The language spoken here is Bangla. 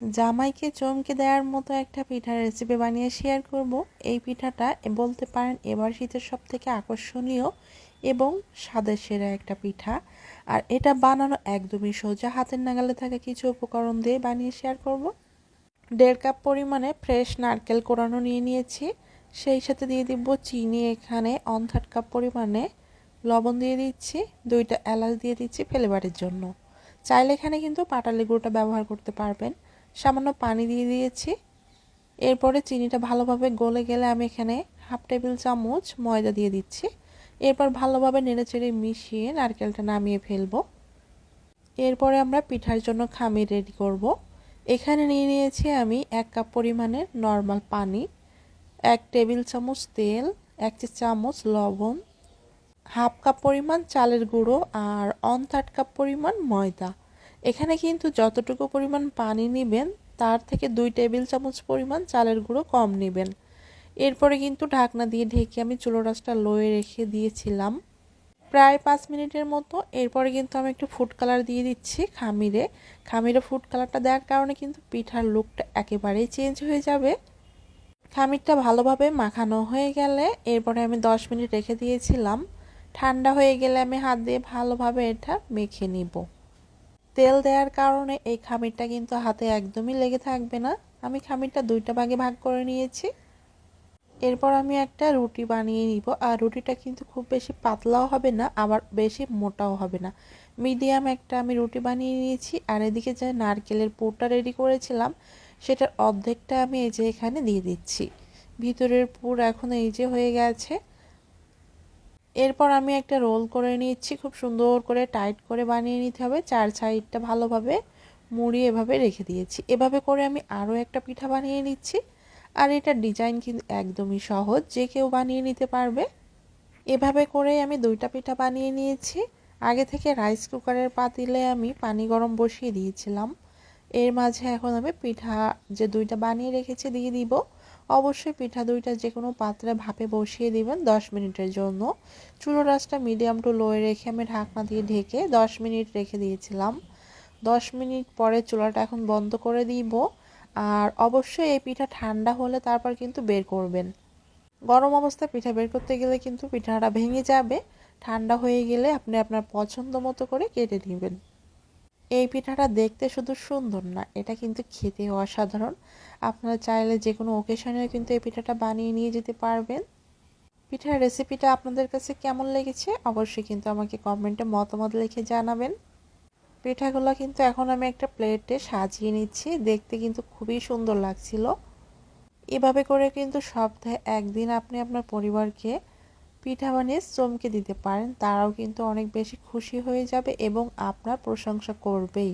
জামাইকে চমকে দেওয়ার মতো একটা পিঠার রেসিপি বানিয়ে শেয়ার করব। এই পিঠাটা বলতে পারেন এবার শীতের সব থেকে আকর্ষণীয় এবং স্বাদের সেরা একটা পিঠা। আর এটা বানানো একদমই সোজা। হাতের নাগালে থাকা কিছু উপকরণ দিয়ে বানিয়ে শেয়ার করব। দেড় কাপ পরিমাণে ফ্রেশ নারকেল কোরানো নিয়ে নিয়েছি। সেই সাথে দিয়ে দিব চিনি এখানে। অন থার্ড কাপ পরিমাণে লবণ দিয়ে দিচ্ছি। দুইটা এলাচ দিয়ে দিচ্ছি ফ্লেভারের জন্য। চাইলে এখানে কিন্তু পাটালি গুঁড়োটা ব্যবহার করতে পারবেন। সামান্য পানি দিয়ে দিয়েছি। এরপরে চিনিটা ভালোভাবে গলে গেলে আমি এখানে হাফ টেবিল চামচ ময়দা দিয়ে দিচ্ছি। এরপর ভালোভাবে নেড়েচেড়ে মিশিয়ে নারকেলটা নামিয়ে ফেলব। এরপরে আমরা পিঠার জন্য খামির রেডি করব। এখানে নিয়ে নিয়েছি আমি এক কাপ পরিমাণের নর্মাল পানি, এক টেবিল চামচ তেল, এক চামচ লবণ, হাফ কাপ পরিমাণ চালের গুঁড়ো আর অন থার্ড কাপ পরিমাণ ময়দা। এখানে কিন্তু যতটুকু পরিমাণ পানি নেবেন, তার থেকে দুই টেবিল চামচ পরিমাণ চালের গুঁড়ো কম নেবেন। এরপরে কিন্তু ঢাকনা দিয়ে ঢেকে আমি চুলো রাসটা লয়ে রেখে দিয়েছিলাম। প্রায় পাঁচ মিনিটের মতো। এরপরে কিন্তু আমি একটু ফুড কালার দিয়ে দিচ্ছি খামিরে। খামিরে ফুড কালারটা দেওয়ার কারণে কিন্তু পিঠার লুকটা একেবারেই চেঞ্জ হয়ে যাবে। খামিরটা ভালোভাবে মাখানো হয়ে গেলে এরপরে আমি দশ মিনিট রেখে দিয়েছিলাম। ঠান্ডা হয়ে গেলে আমি হাত দিয়ে ভালোভাবে এটা মেখে নিব। তেল দেওয়ার কারণে এই খামিরটা কিন্তু হাতে একদমই লেগে থাকবে না। আমি খামিরটা দুইটা ভাগে ভাগ করে নিয়েছি। এরপর আমি একটা রুটি বানিয়ে নিব। আর রুটিটা কিন্তু খুব বেশি পাতলাও হবে না, আবার বেশি মোটাও হবে না। মিডিয়াম একটা আমি রুটি বানিয়ে নিয়েছি। আর এদিকে যে নারকেলের পুরটা রেডি করেছিলাম, সেটার অর্ধেকটা আমি এই যে এখানে দিয়ে দিচ্ছি। ভিতরের পুর এখন এই যে হয়ে গেছে। এরপর আমি একটা রোল করে নিচ্ছি, খুব সুন্দর করে টাইট করে বানিয়ে নিতে হবে। চার সাইডটা ভালোভাবে মুড়িয়ে এভাবে রেখে দিয়েছি। এভাবে করে আমি আরও একটা পিঠা বানিয়ে নিচ্ছি। আর এটার ডিজাইন কিন্তু একদমই সহজ, যে কেউ বানিয়ে নিতে পারবে। এভাবে করে আমি দুইটা পিঠা বানিয়ে নিয়েছি। আগে থেকে রাইস কুকারের পাতিলে আমি পানি গরম বসিয়ে দিয়েছিলাম। এর মাঝে এখন আমি পিঠা যে দুইটা বানিয়ে রেখেছি দিয়ে দিব। অবশ্যই পিঠা দুইটা যে কোনো পাত্রে ভাপে বসিয়ে দিবেন দশ মিনিটের জন্য। চুলো রাসটা মিডিয়াম টু লোয়ে রেখে আমি ঢাকনা দিয়ে ঢেকে দশ মিনিট রেখে দিয়েছিলাম। দশ মিনিট পরে চুলাটা এখন বন্ধ করে দিব। আর অবশ্যই এই পিঠা ঠান্ডা হলে তারপর কিন্তু বের করবেন। গরম অবস্থায় পিঠা বের করতে গেলে কিন্তু পিঠাটা ভেঙে যাবে। ঠান্ডা হয়ে গেলে আপনি আপনার পছন্দ মতো করে কেটে নেবেন এই পিঠাটা দেখতে শুধু সুন্দর না, এটা কিন্তু খেতে অসাধারণ। আপনারা চাইলে যে কোনো ওকেশনেও কিন্তু এই পিঠাটা বানিয়ে নিয়ে যেতে পারবেন। পিঠার রেসিপিটা আপনাদের কাছে কেমন লেগেছে অবশ্যই কিন্তু আমাকে কমেন্টে মতামত লিখে জানাবেন। পিঠাগুলো কিন্তু এখন আমি একটা প্লেটে সাজিয়ে নিচ্ছি, দেখতে কিন্তু খুবই সুন্দর লাগছিল। এভাবে করে কিন্তু সপ্তাহে একদিন আপনি আপনার পরিবারকে পিঠা বানিয়ে শ্রমকে দিতে পারেন, তারাও কিন্তু অনেক বেশি খুশি হয়ে যাবে এবং আপনার প্রশংসা করবেই।